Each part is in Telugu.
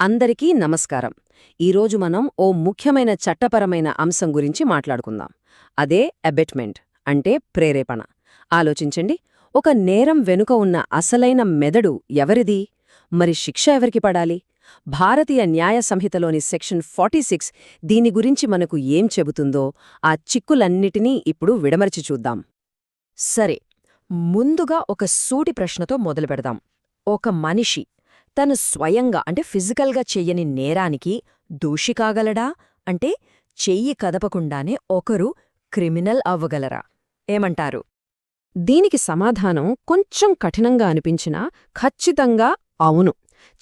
అందరికీ నమస్కారం. ఈరోజు మనం ఓ ముఖ్యమైన చట్టపరమైన అంశం గురించి మాట్లాడుకుందాం. అదే అబెట్మెంట్ అంటే ప్రేరేపణ. ఆలోచించండి ఒక నేరం వెనుక ఉన్న అసలైన మెదడు ఎవరిది? మరి శిక్ష ఎవరికి పడాలి? భారతీయ న్యాయ సంహితలోని సెక్షన్ 46 దీని గురించి మనకు ఏం చెబుతుందో ఆ చిక్కులన్నిటినీ ఇప్పుడు విడమర్చి చూద్దాం. సరే ముందుగా ఒక సూటి ప్రశ్నతో మొదలుపెడదాం. ఒక మనిషి తను స్వయంగా అంటే ఫిజికల్గా చెయ్యని నేరానికి దోషి కాగలడా? అంటే చెయ్యి కదపకుండానే ఒకరు క్రిమినల్ అవ్వగలరా? ఏమంటారు? దీనికి సమాధానం కొంచెం కఠినంగా అనిపించినా ఖచ్చితంగా అవును.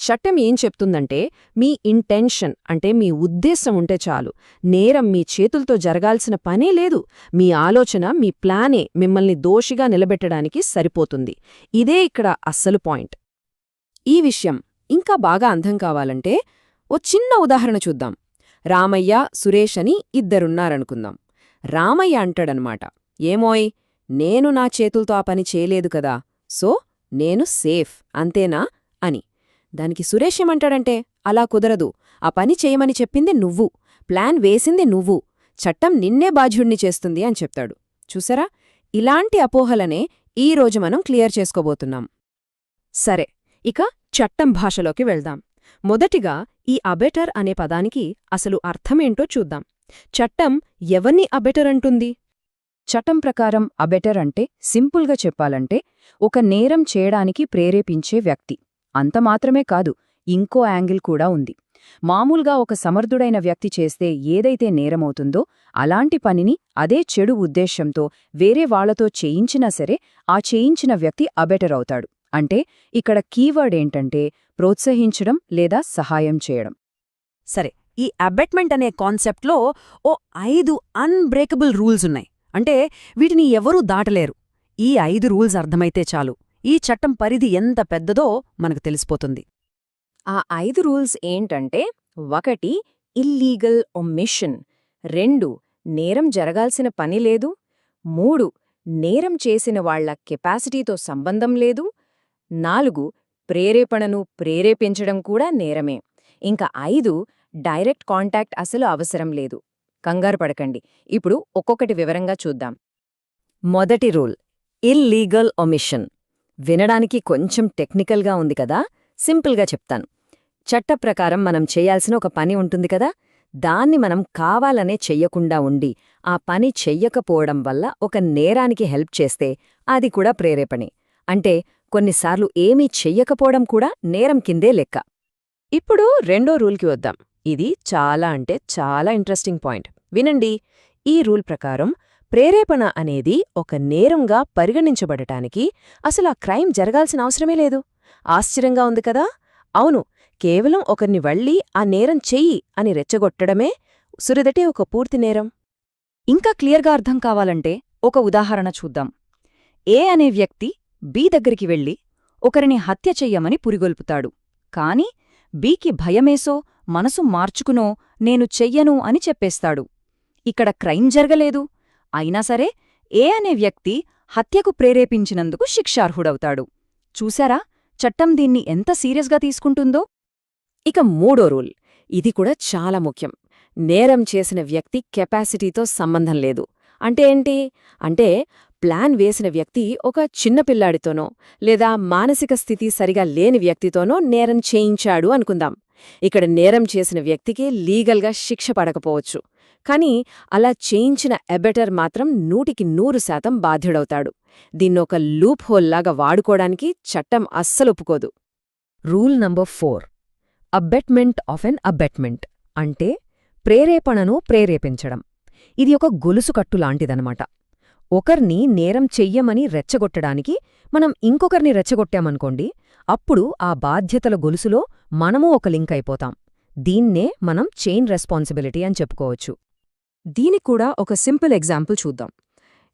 చట్టం ఏం చెప్తుందంటే మీ ఇంటెన్షన్ అంటే మీ ఉద్దేశం ఉంటే చాలు. నేరం మీ చేతులతో జరగాల్సిన పనే లేదు. మీ ఆలోచన మీ ప్లానే మిమ్మల్ని దోషిగా నిలబెట్టడానికి సరిపోతుంది. ఇదే ఇక్కడ అస్సలు పాయింట్. ఈ విషయం ఇంకా బాగా అంధం కావాలంటే ఓ చిన్న ఉదాహరణ చూద్దాం. రామయ్య సురేష్ అని ఇద్దరున్నారనుకుందాం. రామయ్య అంటాడనమాట ఏమోయ్ నేను నా చేతులతో ఆ పని చేయలేదు కదా సో నేను సేఫ్ అంతేనా? అని. దానికి సురేష్ ఏమంటాడంటే అలా కుదరదు ఆ పని చేయమని చెప్పింది నువ్వు ప్లాన్ వేసింది నువ్వు చట్టం నిన్నే బాధ్యుణ్ణి చేస్తుంది అని చెప్తాడు. చూసారా? ఇలాంటి అపోహలనే ఈ రోజు మనం క్లియర్ చేసుకోబోతున్నాం. సరే ఇక చట్టం భాషలోకి వెళ్దాం. మొదటిగా ఈ అబెటర్ అనే పదానికి అసలు అర్థమేంటో చూద్దాం. చట్టం ఎవన్ని అబెటర్ అంటుంది? చట్టం ప్రకారం అబెటర్ అంటే సింపుల్గా చెప్పాలంటే ఒక నేరం చేయడానికి ప్రేరేపించే వ్యక్తి. అంత మాత్రమే కాదు ఇంకో యాంగిల్ కూడా ఉంది. మామూలుగా ఒక సమర్థుడైన వ్యక్తి చేస్తే ఏదైతే నేరమవుతుందో అలాంటి పనిని అదే చెడు ఉద్దేశ్యంతో వేరే వాళ్ళతో చేయించినా సరే ఆ చేయించిన వ్యక్తి అబెటర్ అవుతాడు. అంటే ఇక్కడ కీవర్డ్ ఏంటంటే ప్రోత్సహించడం లేదా సహాయం చేయడం. సరే ఈ అబెట్మెంట్ అనే కాన్సెప్ట్లో ఓ ఐదు అన్బ్రేకబుల్ రూల్స్ ఉన్నాయి. అంటే వీటిని ఎవరూ దాటలేరు. ఈ ఐదు రూల్స్ అర్థమైతే చాలు. ఈ చట్టం పరిధి ఎంత పెద్దదో మనకు తెలిసిపోతుంది. ఆ ఐదు రూల్స్ ఏంటంటే ఒకటి ఇల్లీగల్ ఒమిషన్. రెండు నేరం జరగాల్సిన పని లేదు. మూడు నేరం చేసిన వాళ్ళ కెపాసిటీతో సంబంధం లేదు. నాలుగు ప్రేరేపణను ప్రేరేపించడం కూడా నేరమే. ఇంకా ఐదు డైరెక్ట్ కాంటాక్ట్ అసలు అవసరం లేదు. కంగారు పడకండి. ఇప్పుడు ఒక్కొక్కటి వివరంగా చూద్దాం. మొదటి రూల్ ఇల్లీగల్ ఒమిషన్. వినడానికి కొంచెం టెక్నికల్గా ఉంది కదా? సింపుల్గా చెప్తాను. చట్ట ప్రకారం మనం చేయాల్సిన ఒక పని ఉంటుంది కదా? దాన్ని మనం కావాలనే చెయ్యకుండా ఉండి ఆ పని చెయ్యకపోవడం వల్ల ఒక నేరానికి హెల్ప్ చేస్తే అది కూడా ప్రేరేపణే. అంటే కొన్నిసార్లు ఏమీ చెయ్యకపోవడం కూడా నేరం కిందే లెక్క. ఇప్పుడు రెండో రూల్కి వద్దాం. ఇది చాలా అంటే చాలా ఇంట్రెస్టింగ్ పాయింట్. వినండి. ఈ రూల్ ప్రకారం ప్రేరేపణ అనేది ఒక నేరంగా పరిగణించబడటానికి అసలు ఆ క్రైమ్ జరగాల్సిన అవసరమే లేదు. ఆశ్చర్యంగా ఉంది కదా? అవును. కేవలం ఒకరిని వెళ్ళి ఆ నేరం చెయ్యి అని రెచ్చగొట్టడమే సురిదటే ఒక పూర్తి నేరం. ఇంకా క్లియర్గా అర్థం కావాలంటే ఒక ఉదాహరణ చూద్దాం. ఏ అనే వ్యక్తి బీ దగ్గరికి వెళ్ళి ఒకరిని హత్య చెయ్యమని పురిగొల్పుతాడు. కాని బీకి భయమేసో మనసు మార్చుకునో నేను చెయ్యను అని చెప్పేస్తాడు. ఇక్కడ క్రైమ్ జరగలేదు. అయినా సరే ఏ అనే వ్యక్తి హత్యకు ప్రేరేపించినందుకు శిక్షార్హుడవుతాడు. చూశారా? చట్టం దీన్ని ఎంత సీరియస్గా తీసుకుంటుందో? ఇక మూడో రూల్. ఇది కూడా చాలా ముఖ్యం. నేరం చేసిన వ్యక్తి కెపాసిటీతో సంబంధం లేదు. అంటే ఏంటి? అంటే ప్లాన్ వేసిన వ్యక్తి ఒక చిన్నపిల్లాడితోనో లేదా మానసిక స్థితి సరిగా లేని వ్యక్తితోనో నేరం చేయించాడు అనుకుందాం. ఇక్కడ నేరం చేసిన వ్యక్తికి లీగల్గా శిక్ష పడకపోవచ్చు. కానీ అలా చేయించిన ఎబెటర్ మాత్రం నూటికి నూరు శాతం బాధ్యుడవుతాడు. దీన్నొక లూప్ హోల్లాగా వాడుకోవడానికి చట్టం అస్సలొప్పుకోదు rule number four. Abetment of an abetment అంటే ప్రేరేపణను ప్రేరేపించడం. ఇది ఒక గొలుసుకట్టు లాంటిదనమాట ఒకర్ని నేరం చెయ్యమని రెచ్చగొట్టడానికి మనం ఇంకొకరిని రెచ్చగొట్టామనుకోండి అప్పుడు ఆ బాధ్యతల గొలుసులో మనమూ ఒక లింక్ అయిపోతాం. దీన్నే మనం చైన్ రెస్పాన్సిబిలిటీ అని చెప్పుకోవచ్చు. దీనికి కూడా ఒక సింపుల్ ఎగ్జాంపుల్ చూద్దాం.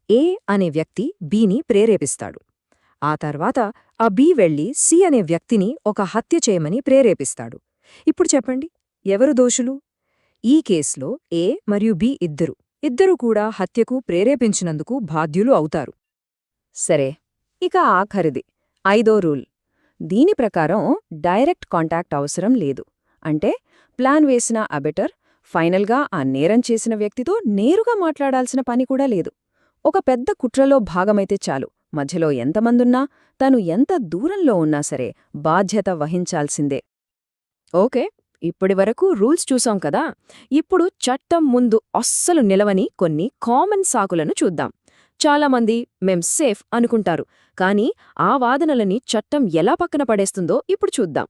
ఏ అనే వ్యక్తి బీని ప్రేరేపిస్తాడు. ఆ తర్వాత ఆ బి వెళ్ళి సి అనే వ్యక్తిని ఒక హత్య చేయమని ప్రేరేపిస్తాడు. ఇప్పుడు చెప్పండి ఎవరు దోషులు? ఈ కేసులో ఏ మరియు బి ఇద్దరు. ఇద్దరూ కూడా హత్యకు ప్రేరేపించినందుకు బాధ్యులు అవుతారు. సరే ఇక ఆఖరిది. ఐదో రూల్. దీని ప్రకారం డైరెక్ట్ కాంటాక్ట్ అవసరం లేదు. అంటే ప్లాన్ వేసిన అబెటర్ ఫైనల్గా ఆ నేరం చేసిన వ్యక్తితో నేరుగా మాట్లాడాల్సిన పని కూడా లేదు. ఒక పెద్ద కుట్రలో భాగమైతే చాలు. మధ్యలో ఎంతమందున్నా తను ఎంత దూరంలో ఉన్నా సరే బాధ్యత వహించాల్సిందే. ఓకే? ఇప్పటివరకు రూల్స్ చూసాం కదా? ఇప్పుడు చట్టం ముందు అస్సలు నిలవని కొన్ని కామన్ సాకులను చూద్దాం. చాలామంది మేం సేఫ్ అనుకుంటారు కానీ ఆ వాదనలని చట్టం ఎలా పక్కన పడేస్తుందో ఇప్పుడు చూద్దాం.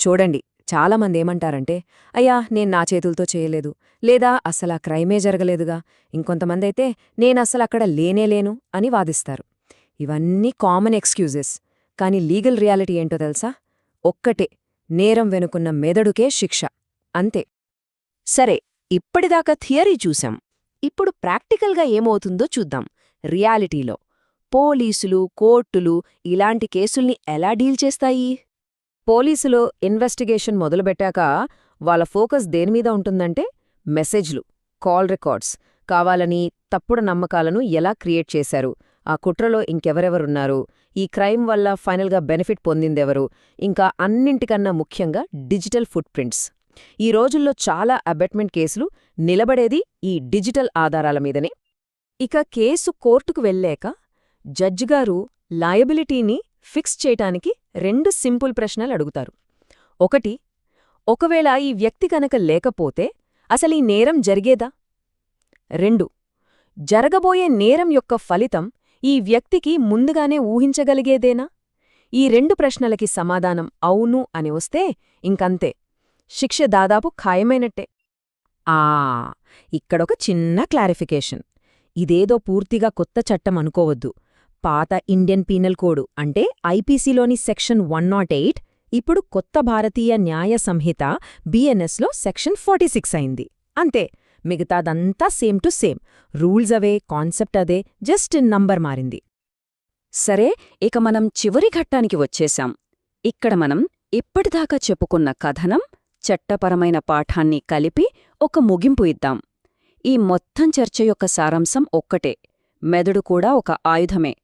చూడండి చాలామంది ఏమంటారంటే అయ్యా నేను నా చేతులతో చేయలేదు లేదా అసలా క్రైమే జరగలేదుగా ఇంకొంతమందైతే నేనసలక్కడ లేనేలేను అని వాదిస్తారు. ఇవన్నీ కామన్ ఎక్స్క్యూజెస్ కానీ లీగల్ రియాలిటీ ఏంటో తెలుసా? ఒక్కటే నేరం వెనుకున్న మెదడుకే శిక్ష. అంతే. సరే ఇప్పటిదాకా థియరీ చూశాం. ఇప్పుడు ప్రాక్టికల్గా ఏమవుతుందో చూద్దాం. రియాలిటీలో. పోలీసులు కోర్టులు ఇలాంటి కేసుల్ని ఎలా డీల్ చేస్తాయి? పోలీసులు ఇన్వెస్టిగేషన్ మొదలుపెట్టాక వాళ్ళ ఫోకస్ దేనిమీద ఉంటుందంటే మెసేజ్లు కాల్ రికార్డ్స్. కావాలని తప్పుడు నమ్మకాలను ఎలా క్రియేట్ చేశారు? ఆ కుట్రలో ఇంకెవరెవరున్నారు? ఈ క్రైమ్ వల్ల ఫైనల్గా బెనిఫిట్ పొందిందెవరు? ఇంకా అన్నింటికన్నా ముఖ్యంగా డిజిటల్ ఫుట్ ప్రింట్స్ ఈ రోజుల్లో చాలా అబెట్మెంట్ కేసులు నిలబడేది ఈ డిజిటల్ ఆధారాల మీదనే. ఇక కేసు కోర్టుకు వెళ్ళాక జడ్జిగారు లయబిలిటీని ఫిక్స్ చేయటానికి రెండు సింపుల్ ప్రశ్నలు అడుగుతారు. ఒకటి ఒకవేళ ఈ వ్యక్తి కనుక లేకపోతే అసలీ నేరం జరిగేదా? రెండు జరగబోయే నేరం యొక్క ఫలితం ఈ వ్యక్తికి ముందుగానే ఊహించగలిగేదేనా? ఈ రెండు ప్రశ్నలకి సమాధానం అవును అని వస్తే ఇంకంతే. శిక్ష దాదాపు ఖాయమైనట్టే. ఆ ఇక్కడొక చిన్న క్లారిఫికేషన్. ఇదేదో పూర్తిగా కొత్త చట్టం అనుకోవద్దు. పాత ఇండియన్ పీనల్ కోడ్ అంటే ఐపీసీలోని సెక్షన్ వన్ నాట్ ఎయిట్ ఇప్పుడు కొత్త భారతీయ న్యాయ సంహిత బిఎన్ఎస్లో సెక్షన్ ఫార్టీ సిక్స్ అయింది. అంతే. మిగతాదంతా సేమ్ టు సేమ్. రూల్స్ అవే కాన్సెప్ట్ అదే జస్ట్ నంబర్ మారింది. సరే ఇక మనం చివరి ఘట్టానికి వచ్చేశాం. ఇక్కడ మనం ఇప్పటిదాకా చెప్పుకున్న కథనం చట్టపరమైన పాఠాన్ని కలిపి ఒక ముగింపు ఇద్దాం. ఈ మొత్తం చర్చ యొక్క సారాంశం ఒక్కటే. మెదడు కూడా ఒక ఆయుధమే.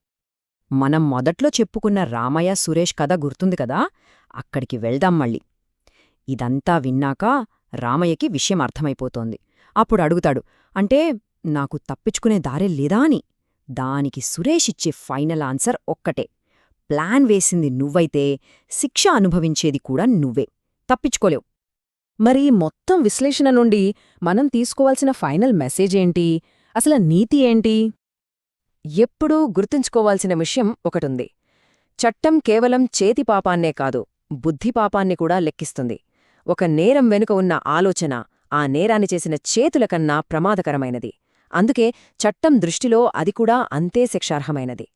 మనం మొదట్లో చెప్పుకున్న రామయ్య సురేష్ కథ గుర్తుంది కదా? అక్కడికి వెళ్దాం మళ్ళీ. ఇదంతా విన్నాక రామయ్యకి విషయం అర్థమైపోతోంది. అప్పుడు అడుగుతాడు అంటే నాకు తప్పించుకునే దారే లేదా అని. దానికి సురేష్ ఇచ్చే ఫైనల్ ఆన్సర్ ఒక్కటే. ప్లాన్ వేసింది నువ్వైతే శిక్ష అనుభవించేది కూడా నువ్వే. తప్పించుకోలేవు. మరి మొత్తం విశ్లేషణ నుండి మనం తీసుకోవాల్సిన ఫైనల్ మెసేజ్ ఏంటి? అసలు నీతి ఏంటి? ఎప్పుడూ గుర్తుంచుకోవాల్సిన విషయం ఒకటుంది. చట్టం కేవలం చేతి పాపాన్నే కాదు బుద్ధి పాపాన్ని కూడా లెక్కిస్తుంది. ఒక నేరం వెనుక ఉన్న ఆలోచన ఆ నేరాన్ని చేసిన చేతుల కన్నా ప్రమాదకరమైనది. అందుకే చట్టం దృష్టిలో అది కూడా అంతే శిక్షార్హమైనది.